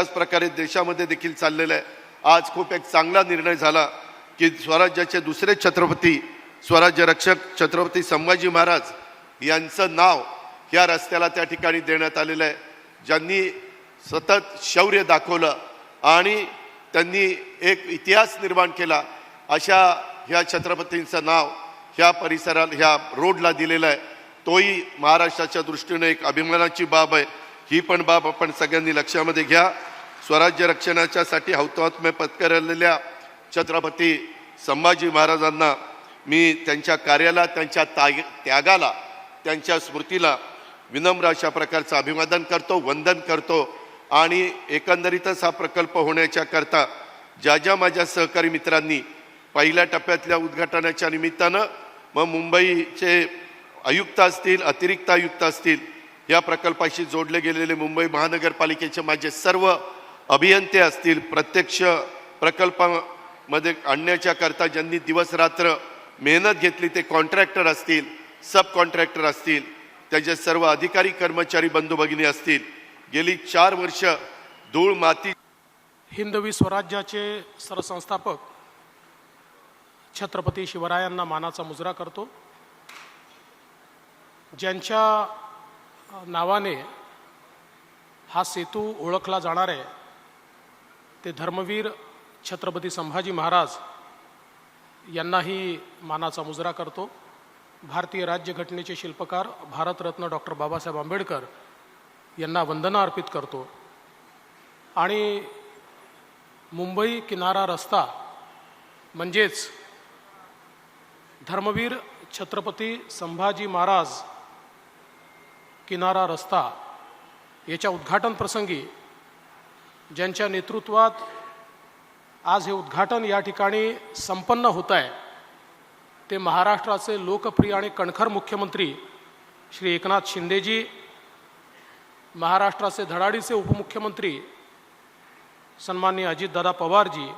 त्याच प्रकारे देशामध्ये देखील चाललेलं आहे. आज खूप एक चांगला निर्णय झाला की स्वराज्याचे दुसरे छत्रपती स्वराज्य रक्षक छत्रपती संभाजी महाराज यांचं नाव या रस्त्याला त्या ठिकाणी देण्यात आलेलं आहे. ज्यांनी सतत शौर्य दाखवलं आणि त्यांनी एक इतिहास निर्माण केला अशा ह्या छत्रपतींचं नाव ह्या परिसराला ह्या रोडला दिलेलं आहे. तोही महाराष्ट्राच्या दृष्टीने एक अभिमानाची बाब आहे. ही पण बाब आपण सगळ्यांनी लक्षामध्ये घ्या. स्वराज्य रक्षणाच्यासाठी हौतात्म्य पत्करलेल्या छत्रपती संभाजी महाराजांना मी त्यांच्या कार्याला त्यांच्या ताग त्यागाला त्यांच्या स्मृतीला विनम्र अशा प्रकारचं अभिवादन करतो वंदन करतो आणि एकंदरीतच हा प्रकल्प होण्याच्या करता ज्या ज्या माझ्या सहकारी मित्रांनी पहिल्या टप्प्यातल्या उद्घाटनाच्या निमित्तानं मग मुंबईचे आयुक्त असतील अतिरिक्त आयुक्त असतील या प्रकल्पाशी जोडले गेलेले मुंबई महानगरपालिकेचे माझे सर्व अभियंते असतील प्रत्यक्ष प्रकल्पामध्ये आणण्याच्या करता ज्यांनी दिवसरात्र मेहनत घेतली ते कॉन्ट्रॅक्टर असतील सब कॉन्ट्रॅक्टर असतील त्याचे सर्व अधिकारी कर्मचारी बंधू भगिनी असतील. गेली चार वर्ष धूळ माती हिंदवी स्वराज्याचे सरसंस्थापक छत्रपती शिवरायांना मानाचा मुजरा करतो. ज्यांच्या नावाने हा सेतू ओळखला जाणार आहे ते धर्मवीर छत्रपती संभाजी महाराज यांनाही मानाचा मुजरा करतो. भारतीय राज्यघटनेचे शिल्पकार भारतरत्न डॉक्टर बाबासाहेब आंबेडकर यांना वंदना अर्पित करतो. आणि मुंबई किनारा रस्ता म्हणजेच धर्मवीर छत्रपती संभाजी महाराज किनारा रस्ता याच्या उद्घाटन प्रसंगी ज्यांच्या नेतृत्वात आज हे उद्घाटन या ठिकाणी संपन्न होत आहे ते महाराष्ट्राचे लोकप्रिय आणि कणखर मुख्यमंत्री श्री एकनाथ शिंदेजी महाराष्ट्राचे धडाडीचे उपमुख्यमंत्री सन्माननीय अजितदादा पवारजी